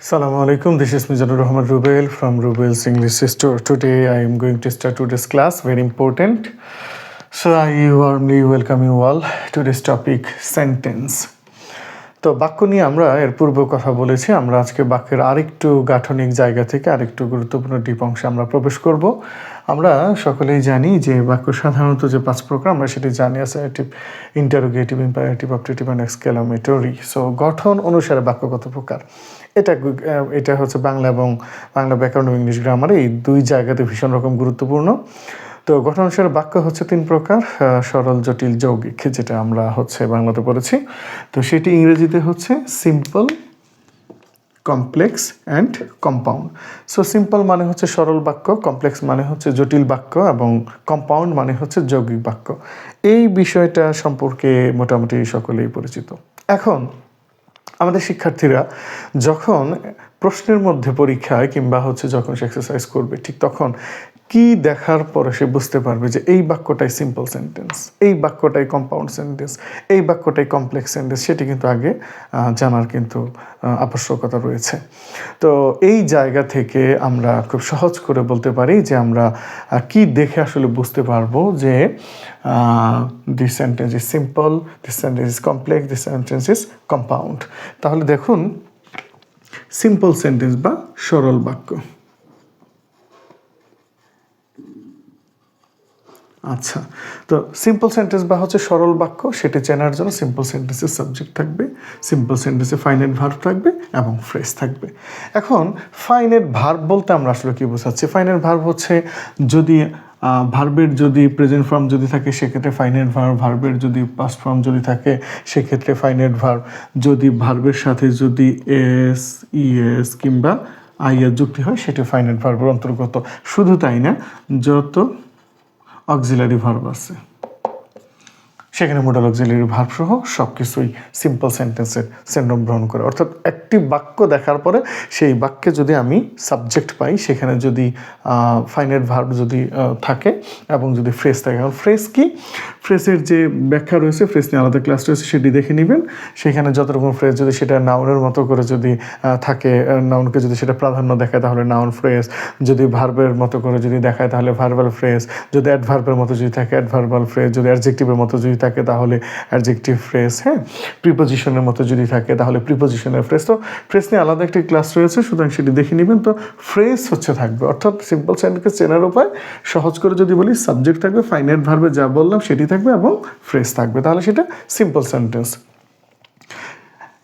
Assalamu alaikum. This is Mizanur Rahman Rubel from Rubel's English Store. Today I am going to start today's class, very important. So I warmly welcome you all to this topic sentence. তো বাক্য নিয়ে আমরা এর পূর্বে কথা বলেছি আমরা আজকে বাক্যের আরেকটু গাঠনিক জায়গা থেকে আরেকটু গুরুত্বপূর্ণ ডিপ অংশে আমরা প্রবেশ করব আমরা সকলেই জানি যে বাক্য সাধারণত যে পাঁচ প্রকার আমরা সেটি জানি assertive interrogative imperative optative and exclamatory so গঠন অনুসারে বাক্য কত প্রকার এটা এটা হচ্ছে বাংলা এবং বাংলা ব্যাকরণ এবং ইংলিশ গ্রামার এই দুই জায়গাতে ভীষণ রকম গুরুত্বপূর্ণ। তো গঠন অনুসারে বাক্য হচ্ছে তিন প্রকার সরল, জটিল, যৌগিক, যেটা আমরা হচ্ছে বাংলাতে পড়েছি। তো সেটি ইংরেজিতে হচ্ছে simple complex and compound so simple মানে হচ্ছে সরল বাক্য কমপ্লেক্স মানে হচ্ছে জটিল বাক্য এবং কম্পাউন্ড মানে হচ্ছে যৌগিক বাক্য। এই বিষয়টা সম্পর্কে মোটামুটি সকলেই পরিচিত। এখন আমাদের শিক্ষার্থীরা যখন প্রশ্নের মধ্যে পরীক্ষায় কিংবা হচ্ছে যখন সে এক্সারসাইজ করবে ঠিক তখন কি দেখার পরে সে বুঝতে পারবে যে এই বাক্যটাই সিম্পল সেন্টেন্স এই বাক্যটাই কম্পাউন্ড সেন্টেন্স এই বাক্যটাই কমপ্লেক্স সেন্টেন্স সেটি কিন্তু আগে জানার কিন্তু আবশ্যকতা রয়েছে। তো এই জায়গা থেকে আমরা খুব সহজ করে বলতে পারি যে আমরা কি দেখে আসলে বুঝতে পারব যে this sentence is simple this sentence is complex this sentence is compound তাহলে দেখুন সিম্পল সেন্টেন্স বা সরল বাক্য। আচ্ছা তো সিম্পল সেন্টেন্স বা হচ্ছে সরল বাক্য, সেটি চেনার জন্য সিম্পল সেন্টেন্সের সাবজেক্ট থাকবে সিম্পল সেন্টেন্সে ফাইনাইট ভার্ব থাকবে এবং ফ্রেশ থাকবে। এখন ফাইনাইট ভার্ব বলতে আমরা আসলে কী বোঝাচ্ছি? ফাইনাইট ভার্ব হচ্ছে যদি ভার্বের যদি প্রেজেন্ট ফর্ম যদি থাকে, সেক্ষেত্রে ফাইনাইট ভার্ব ভার্বের যদি পাস্ট ফর্ম যদি থাকে, সেক্ষেত্রে ফাইনাইট ভার্ব যদি ভার্বের সাথে যদি এস ইএস কিংবা আইয়ের যুক্তি হয়, সেটি ফাইনাইট ভার্বের অন্তর্গত। শুধু তাই না, যত অক্সিলারি ভার্ব আছে। সেখানে মোডাল অক্সিলারি ভার্ব সহ সব কিছুই সিম্পল সেন্টেন্সের সেন্ডম গ্রহণ করে। অর্থাৎ একটি বাক্য দেখার পরে সেই বাক্যে যদি আমি সাবজেক্ট পাই, সেখানে যদি ফাইনাইট ভার্ব যদি থাকে এবং যদি ফ্রেজ থাকে কারণ ফ্রেজ কি? ফ্রেজের যে ব্যাখ্যা রয়েছে ফ্রেজ নিয়ে আলাদা ক্লাস রয়েছে, সেটি দেখে নেবেন। সেখানে যত রকম ফ্রেজ যদি সেটা নাউনের মতো করে যদি থাকে নাউনকে যদি সেটা প্রাধান্য দেখায়, তাহলে নাউন ফ্রেজ যদি ভার্বের মতো করে যদি দেখায়, তাহলে ভার্বাল ফ্রেজ যদি অ্যাডভার্বের মতো যদি থাকে অ্যাডভার্বাল ফ্রেজ যদি অ্যাডজেক্টিভের মতো যদি থাকে তাহলে অ্যাডজেক্টিভ ফ্রেজ হ্যাঁ? প্রিপোজিশনের মতো যদি থাকে, তাহলে প্রিপোজিশনের ফ্রেজ তো ফ্রেজ নিয়ে আলাদা একটি ক্লাস রয়েছে, সুতরাং সেটি দেখে নেবেন। তো ফ্রেজ হচ্ছে থাকবে, অর্থাৎ সিম্পল সেন্টেন্সকে চেনার উপায়। সহজ করে যদি বলি সাবজেক্ট থাকবে ফাইনাইট ভার্বে যা বললাম সেটি থাকবে এবং ফ্রেজ থাকবে। তাহলে সেটা সিম্পল সেন্টেন্স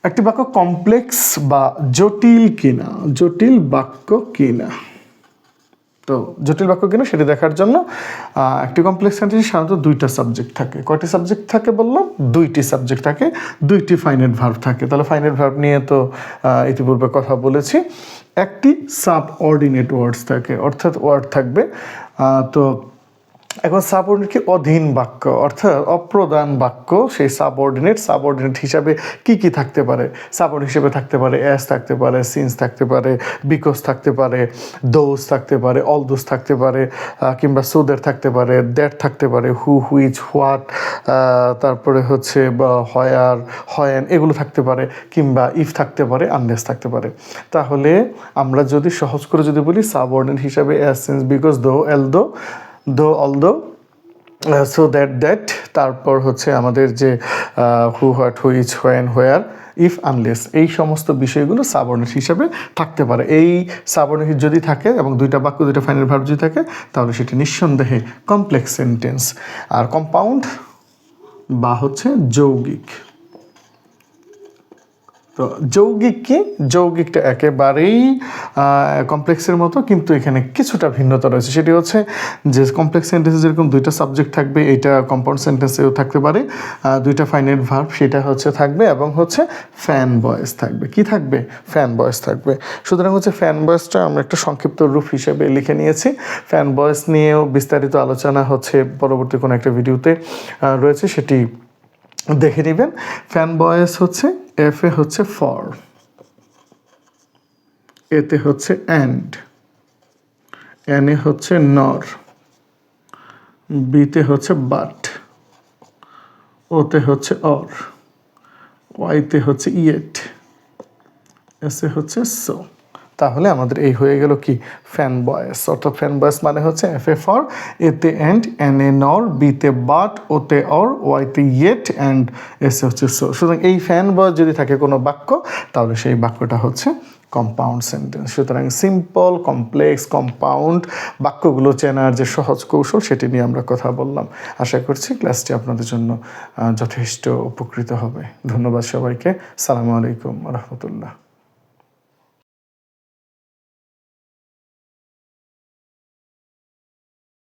একটি বাক্য কমপ্লেক্স বা জটিল কিনা? জটিল বাক্য কিনা? তো জটিল বাক্য কিনা সেটি দেখার জন্য একটি কমপ্লেক্স সেন্টেন্সে সাধারণত দুইটা সাবজেক্ট থাকে। কয়টি সাবজেক্ট থাকে বললাম দুইটি সাবজেক্ট থাকে, দুইটি ফাইনেট ভার্ব থাকে। তাহলে ফাইনেট ভার্ব নিয়ে তো ইতিপূর্বে কথা বলেছি। একটি সাব অর্ডিনেট ওয়ার্ডস থাকে, অর্থাৎ ওয়ার্ড থাকবে তো এখন সাবঅর্ডিনেট কি? অধীন বাক্য, অর্থাৎ অপ্রধান বাক্য, সেই সাবঅর্ডিনেট সাবঅর্ডিনেট হিসাবে কি কি থাকতে পারে? সাবঅর্ডিনেট হিসেবে থাকতে পারে অ্যাস থাকতে পারে সিন্স থাকতে পারে বিকজ থাকতে পারে দোজ থাকতে পারে অল দোজ থাকতে পারে কিংবা সুদের থাকতে পারে দ্যাট থাকতে পারে হু হুইচ হোয়াট তারপরে হচ্ছে, বা হয়ার হয়ান এগুলো থাকতে পারে, কিংবা ইফ থাকতে পারে আনলেস থাকতে পারে। তাহলে আমরা যদি সহজ করে যদি বলি সাবঅর্ডিনেট হিসাবে অ্যাস সিন্স বিকজ দো এল দো দো অল দো সো দ্যাট দ্যাট তারপর হচ্ছে আমাদের যে who what which when where if unless এই সমস্ত বিষয়গুলো সাবঅর্ডিনেট হিসাবে থাকতে পারে। এই সাবঅর্ডিনেট যদি থাকে এবং দুইটা বাক্য, দুইটা ফাইনাল ভার্ব যদি থাকে, তাহলে সেটি নিঃসন্দেহে কমপ্লেক্স সেন্টেন্স আর কম্পাউন্ড বা হচ্ছে যৌগিক। তো যৌগিক কি? যৌগিকটা একেবারেই কমপ্লেক্সের মতো, কিন্তু এখানে কিছুটা ভিন্নতা রয়েছে। সেটি হচ্ছে যে কমপ্লেক্স সেন্টেন্সে যেরকম দুইটা সাবজেক্ট থাকবে এটা কম্পাউন্ড সেন্টেন্সেও থাকতে পারে দুইটা ফাইনাইট ভার্ব সেটা হচ্ছে থাকবে এবং হচ্ছে ফ্যান বয়েস থাকবে। কি থাকবে? ফ্যান বয়েস থাকবে। সুতরাং হচ্ছে ফ্যান বয়েসটা আমরা একটা সংক্ষিপ্ত রূপ হিসেবে লিখে নিয়েছি। ফ্যান বয়েস নিয়েও বিস্তারিত আলোচনা হচ্ছে পরবর্তী কোনো একটা ভিডিওতে রয়েছে, সেটি দেখে নেবেন। ফ্যান বয়েস হচ্ছে এফ এ হচ্ছে ফর এতে হচ্ছে অ্যান্ড এ হচ্ছে নর বিতে হচ্ছে বাট ওতে হচ্ছে অর ওয়াইতে হচ্ছে ইয়েট এস হচ্ছে সো তাহলে আমাদের এই হয়ে গেল কি? ফ্যান বয়েস অর্থাৎ ফ্যান বয়েস মানে হচ্ছে এফ এ ফর এতে অ্যান্ড এন এ নর বিতে বাট ওতে অর ওয়াইতে ইয়েট অ্যান্ড এস হচ্ছে সো সুতরাং এই ফ্যান বয়েস যদি থাকে কোনো বাক্য, তাহলে সেই বাক্যটা হচ্ছে কম্পাউন্ড সেন্টেন্স সুতরাং সিম্পল কমপ্লেক্স কম্পাউন্ড বাক্যগুলো চেনার যে সহজ কৌশল, সেটি নিয়ে আমরা কথা বললাম। আশা করছি ক্লাসটি আপনাদের জন্য যথেষ্ট উপকৃত হবে। ধন্যবাদ সবাইকে। সালামু আলাইকুম রহমতুল্লাহ।